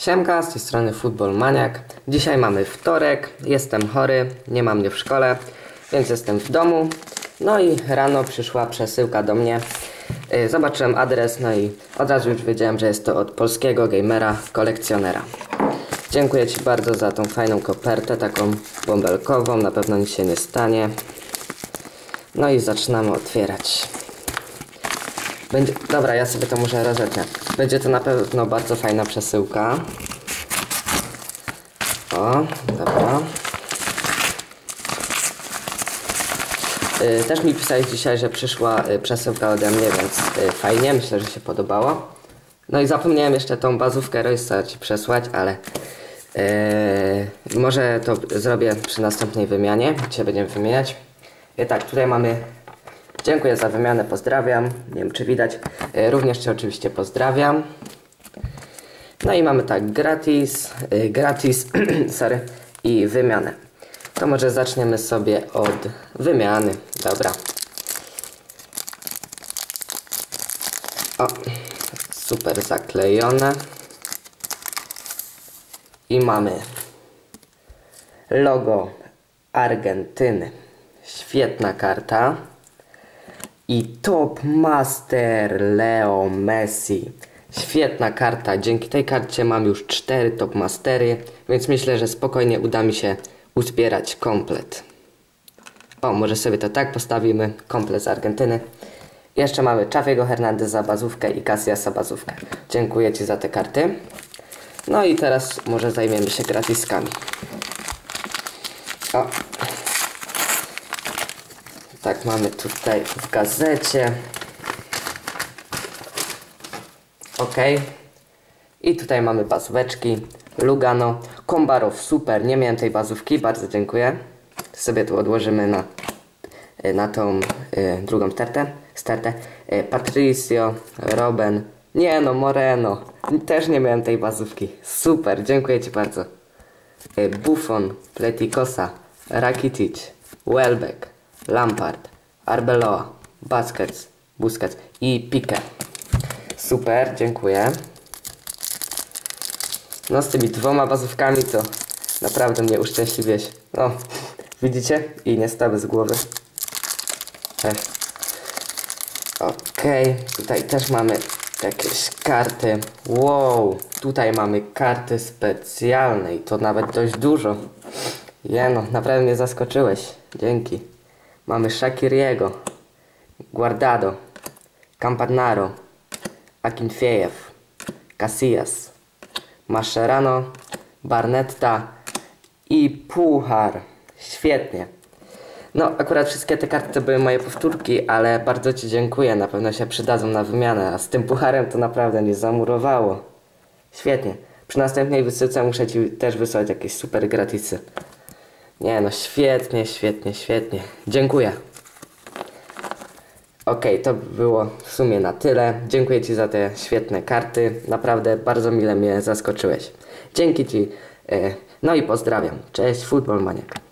Siemka, z tej strony Football Maniak. Dzisiaj mamy wtorek, jestem chory, nie mam mnie w szkole, więc jestem w domu. No i rano przyszła przesyłka do mnie. Yy, Zobaczyłem adres, no i od razu już wiedziałem, że jest to od polskiego gamera, kolekcjonera. Dziękuję Ci bardzo za tą fajną kopertę, taką bąbelkową, na pewno nic się nie stanie. No i zaczynamy otwierać. Będzie, dobra, ja sobie to muszę rozetnę. Będzie to na pewno bardzo fajna przesyłka. O, dobra. Y, też mi pisałeś dzisiaj, że przyszła y, przesyłka ode mnie, więc y, fajnie, myślę, że się podobało. No i zapomniałem jeszcze tą bazówkę Royce'a Ci przesłać, ale yy, może to zrobię przy następnej wymianie. Dzisiaj będziemy wymieniać. I tak, tutaj mamy Dziękuję za wymianę, pozdrawiam. Nie wiem czy widać. E, Również Cię oczywiście pozdrawiam. No i mamy tak, gratis, e, gratis, sorry, i wymianę. To może zaczniemy sobie od wymiany. Dobra. O, super zaklejone. I mamy logo Argentyny. Świetna karta. I Top Master Leo Messi. Świetna karta. Dzięki tej karcie mam już 4 Top Mastery, więc myślę, że spokojnie uda mi się uzbierać komplet. O, może sobie to tak postawimy. Komplet z Argentyny. Jeszcze mamy Czawiego Hernandeza bazówkę i Casiasa bazówkę. Dziękuję Ci za te karty. No i teraz może zajmiemy się gratiskami. O, tak, mamy tutaj w gazecie. Ok. I tutaj mamy bazóweczki. Lugano. Kombarow, super. Nie miałem tej bazówki, bardzo dziękuję. Sobie tu odłożymy na, na tą y, drugą stertę. stertę. Y, Patricio, Robben. Nie no, Moreno. Też nie miałem tej bazówki. Super, dziękuję Ci bardzo. Y, Buffon, Pleticosa, Rakitic, Welbeck. Lampard, Arbeloa, Busquets, Busquets i Pique. Super, dziękuję. No z tymi dwoma bazówkami to naprawdę mnie uszczęśliwiłeś. No, widzicie? I nie stały z głowy. Okej, okay. tutaj też mamy jakieś karty. Wow, tutaj mamy karty specjalne i to nawet dość dużo. Jeno, naprawdę mnie zaskoczyłeś. Dzięki. Mamy Shakiriego, Guardado, Campanaro, Akinfejew, Casillas, Mascherano, Barnetta i Puchar. Świetnie. No, akurat wszystkie te karty to były moje powtórki, ale bardzo Ci dziękuję. Na pewno się przydadzą na wymianę, a z tym pucharem to naprawdę nie zamurowało. Świetnie. Przy następnej wysyłce muszę Ci też wysłać jakieś super gratisy. Nie no, świetnie, świetnie, świetnie. Dziękuję. Ok, to było w sumie na tyle. Dziękuję Ci za te świetne karty. Naprawdę bardzo mile mnie zaskoczyłeś. Dzięki Ci. E, no i pozdrawiam. Cześć, Football Maniak.